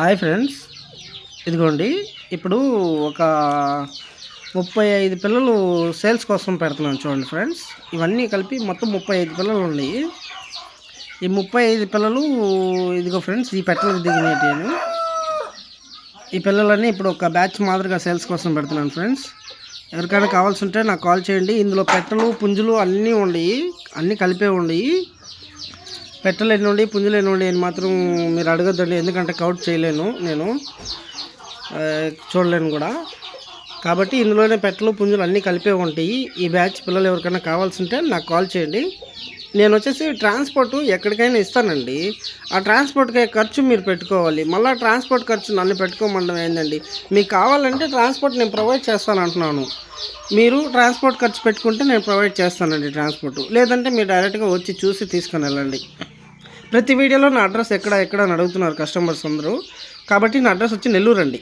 Hi friends. ఇదిగోండి ఇప్పుడు ఒక ముప్పై ఐదు పిల్లలు సేల్స్ కోసం పెడుతున్నాను చూడండి ఫ్రెండ్స్. ఇవన్నీ కలిపి మొత్తం ముప్పై ఐదు పిల్లలు ఉన్నాయి. ఈ ముప్పై ఐదు పిల్లలు ఇదిగో ఫ్రెండ్స్ ఈ పెట్టలకు దిగినట్టు ఈ పిల్లలన్నీ ఇప్పుడు ఒక బ్యాచ్ మాదిరిగా సేల్స్ కోసం పెడుతున్నాను ఫ్రెండ్స్. ఎవరికైనా కావాల్సి ఉంటే నాకు కాల్ చేయండి. ఇందులో పెట్టలు పుంజులు అన్నీ ఉన్నాయి. అన్నీ కలిపే ఉన్నాయి. పెట్టలు ఎన్ని పుంజులు అని మాత్రం మీరు అడగద్దండి. ఎందుకంటే కౌంట్ చేయలేను నేను. చూడలేను కూడా. కాబట్టి ఇందులోనే పెట్టలు పుంజులు అన్నీ కలిపే ఉంటాయి. ఈ బ్యాచ్ పిల్లలు ఎవరికైనా కావాల్సి ఉంటే నాకు కాల్ చేయండి. నేను వచ్చేసి ట్రాన్స్పోర్ట్ ఎక్కడికైనా ఇస్తానండి. ఆ ట్రాన్స్పోర్ట్కి ఖర్చు మీరు పెట్టుకోవాలి. మళ్ళీ ట్రాన్స్పోర్ట్ ఖర్చు నన్ను పెట్టుకోమండం ఏంటండి మీకు కావాలంటే ట్రాన్స్పోర్ట్ నేను ప్రొవైడ్ చేస్తాను అంటున్నాను. మీరు ట్రాన్స్పోర్ట్ ఖర్చు పెట్టుకుంటే నేను ప్రొవైడ్ చేస్తానండి ట్రాన్స్పోర్ట్ లేదంటే మీరు డైరెక్ట్గా వచ్చి చూసి తీసుకొని వెళ్ళండి. ప్రతి వీడియోలో నా అడ్రస్ ఎక్కడ ఎక్కడ అని అడుగుతున్నారు కస్టమర్స్ అందరూ. కాబట్టి నా అడ్రస్ వచ్చి నెల్లూరు అండి